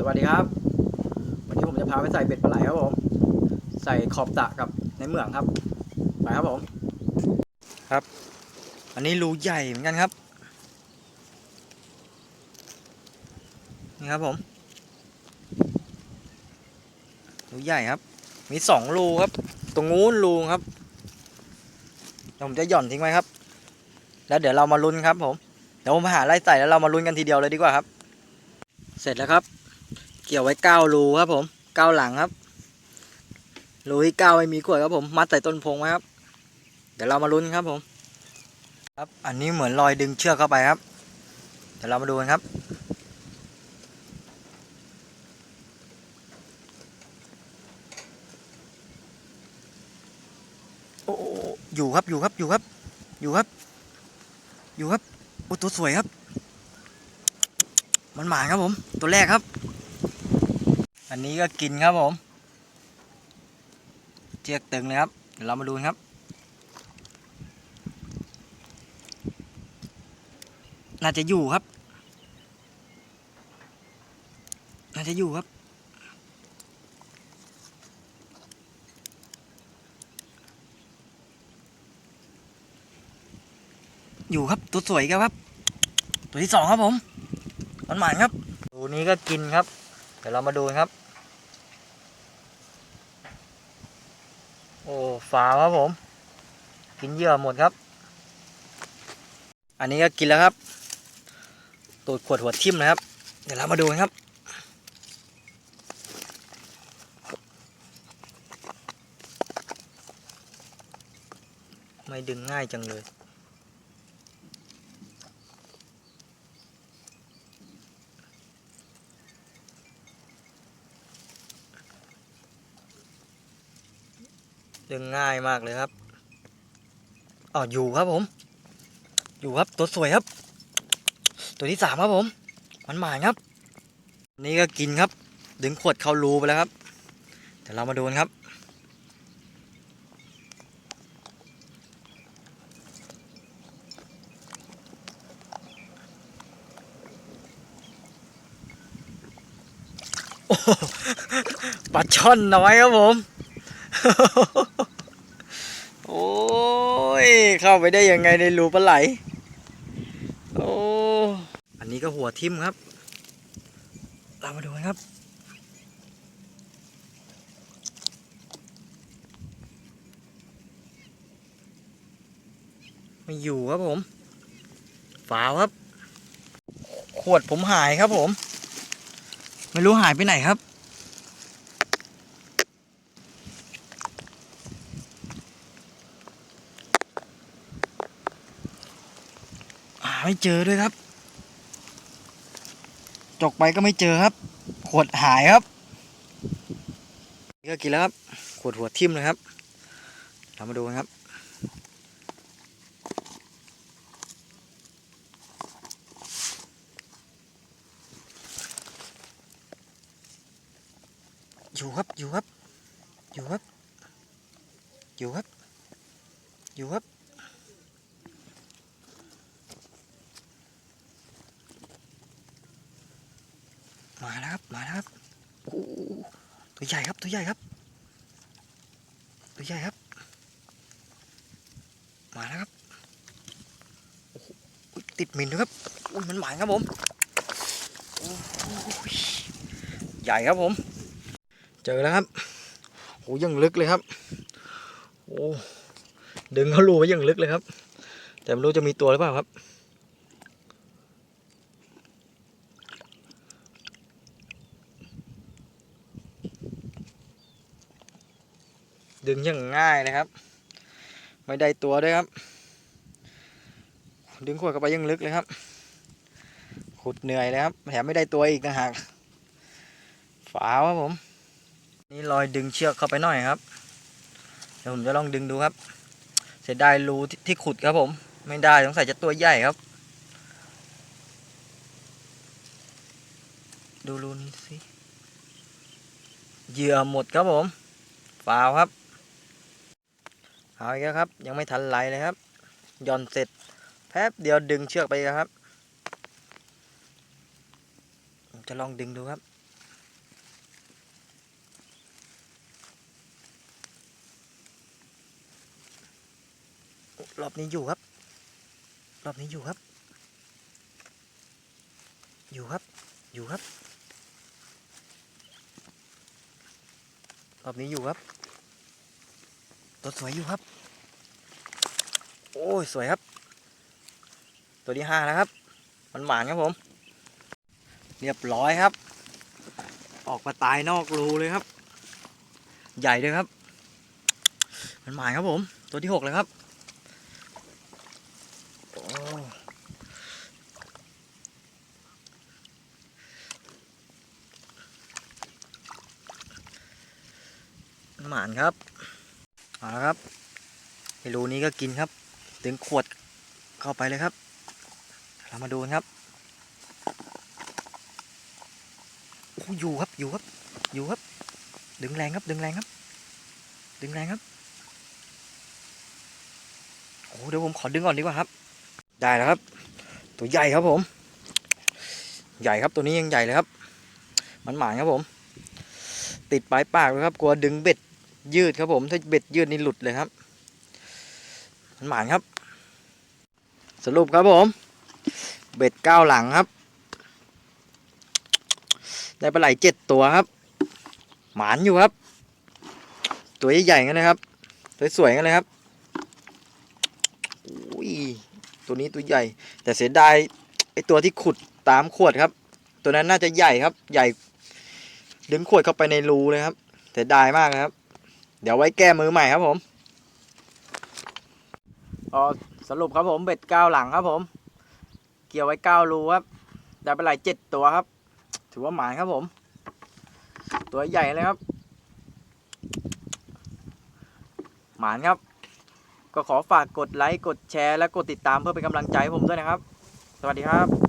สวัสดีครับ วันนี้ผมจะพาไปใส่เบ็ดปลาไหลครับผม ใส่ขอบสระกับในเหมืองครับ ไปครับผม ครับ อันนี้รูใหญ่เหมือนกันครับ นี่ครับผม รูใหญ่ครับ มีสองรูครับ ตรงนู้นรูครับเดี๋ยวผมจะหย่อนทิ้งไว้ครับ แล้วเดี๋ยวเรามาลุ้นครับผม เดี๋ยวผมหาไล่ใส่แล้วเรามาลุ้นกันทีเดียวเลยดีกว่าครับ เสร็จแล้วครับ เกี่ยวไว้เก้ารูครับผมเก้าหลังครับรูที่เก้าไม่มีขวดครับผม มัดใส่ต้นพงไว้ครับ เดี๋ยวเรามาลุ้นครับผม ครับอันนี้เหมือนรอยดึงเชือกเข้าไปครับ เดี๋ยวเรามาดูกันครับโอ้โอ้โอ้อยู่ครับอยู่ครับอยู่ครับ อยู่ครับ อยู่ครับโอ้ตัวสวยครับ มันหมายครับผม ตัวแรกครับ อันนี้ก็กินครับผมเชือกตึงเลยครับเดี๋ยวเรามาดูครับ น่าจะอยู่ครับ น่าจะอยู่ครับ อยู่ครับ ตัวสวยครับ ตัวที่สองครับผมมันหมานครับ ตัวนี้ก็กินครับ เดี๋ยวเรามาดูครับ โอ้ฝาครับผม กินเยื่อหมดครับ อันนี้ก็กินแล้วครับ ตูดขวดหัวทิ่มนะครับ เดี๋ยวเรามาดูกันครับ ไม่ดึงง่ายจังเลย ดึงง่ายมากเลยครับอ๋ออยู่ครับผม อยู่ครับตัวสวยครับ ตัวที่สามครับผมมันหมายครับ นี่ก็กินครับ ดึงขวดเข้ารูไปแล้วครับเดี๋ยวเรามาดูกันครับปลาช่อนน้อยครับผม โอ้ย เข้าไปได้ยังไงในรูปลาไหล โอ้ อันนี้ก็หัวทิ่มครับ เรามาดูกันครับ ไม่อยู่ครับผม ฝาวครับ ขวดผมหายครับผม ไม่รู้หายไปไหนครับ ไม่เจอด้วยครับ จกไปก็ไม่เจอครับ ขวดหายครับนี่ก็กินแล้วครับ ขวดหัวทิ่มเลยครับ เรามาดูกันครับอยู่ครับอยู่ครับอยู่ครับอยู่ครับอยู่ครับ มาแล้วครับมาแล้วครับโอ้ตัวใหญ่ครับตัวใหญ่ครับ ตัวใหญ่ครับ มาแล้วครับติดมินด้วยครับอุ้ยมันหมายครับผมใหญ่ครับผม เจอแล้วครับโอ้ยังลึกเลยครับโอ้ดึงเขารูไว้ยังลึกเลยครับ แต่ไม่รู้จะมีตัวหรือเปล่าครับ ดึงอย่างง่ายนะครับ ไม่ได้ตัวด้วยครับ ดึงขวดเข้าไปยังลึกเลยครับ ขุดเหนื่อยเลยครับแถมไม่ได้ตัวอีกนะหากฝาครับผม นี่รอยดึงเชือกเข้าไปหน่อยครับเดี๋ยวผมจะลองดึงดูครับ เสียดายรูที่ที่ขุดครับผม ไม่ได้สงสัยจะตัวใหญ่ครับ ดูรูนี้สิเหยื่อหมดครับผมฝาวครับ เอาอีกแล้วครับ ยังไม่ทันไหลเลยครับย่อนเสร็จแป๊บเดียวดึงเชือกไปครับจะลองดึงดูครับรอบนี้อยู่ครับ รอบนี้อยู่ครับ อยู่ครับ อยู่ครับ รอบนี้อยู่ครับ ตัวสวยอยู่ครับ โอ้ยสวยครับ ตัวที่ห้าแล้วครับ มันหมานครับผม เรียบร้อยครับ ออกมาตายนอกรูเลยครับ ใหญ่เลยครับ มันหมานครับผม ตัวที่หกเลยครับหมานครับ เอาละครับไอรูนี้ก็กินครับถึงขวดเข้าไปเลยครับ เรามาดูกันครับโอ้อยู่ครับอยู่ครับ อยู่ครับ ดึงแรงครับ ดึงแรงครับ ดึงแรงครับโอ้เดี๋ยวผมขอดึงก่อนดีกว่าครับ ได้แล้วครับ ตัวใหญ่ครับผม ใหญ่ครับตัวนี้ยังใหญ่เลยครับ มันหมานครับผม ติดปลายปากเลยครับ กลัวดึงเบ็ด ยืดครับผม ถ้าเบ็ดยืดนี่หลุดเลยครับมันหมานครับ สรุปครับผม เบ็ดเก้าหลังครับ ได้ปลาไหลเจ็ดตัวครับ หมานอยู่ครับ ตัวใหญ่ๆกันนะครับสวยๆกันเลยครับอุ้ยตัวนี้ตัวใหญ่ แต่เสียดายไอตัวที่ขุดตามขวดครับ ตัวนั้นน่าจะใหญ่ครับ ใหญ่ ดึงขวดเข้าไปในรูเลยครับเสียดายมากครับ เดี๋ยวไว้แก้มือใหม่ครับผมอ๋อสรุปครับผมเบ็ดเก้าหลังครับผม เกี่ยวไว้เก้ารูครับ ได้ปลาไหลเจ็ดตัวครับ ถือว่าหมานครับผม ตัวใหญ่เลยครับ หมานครับ ก็ขอฝากกดไลค์ กดแชร์ และกดติดตามเพื่อเป็นกำลังใจให้ผมด้วยนะครับ สวัสดีครับ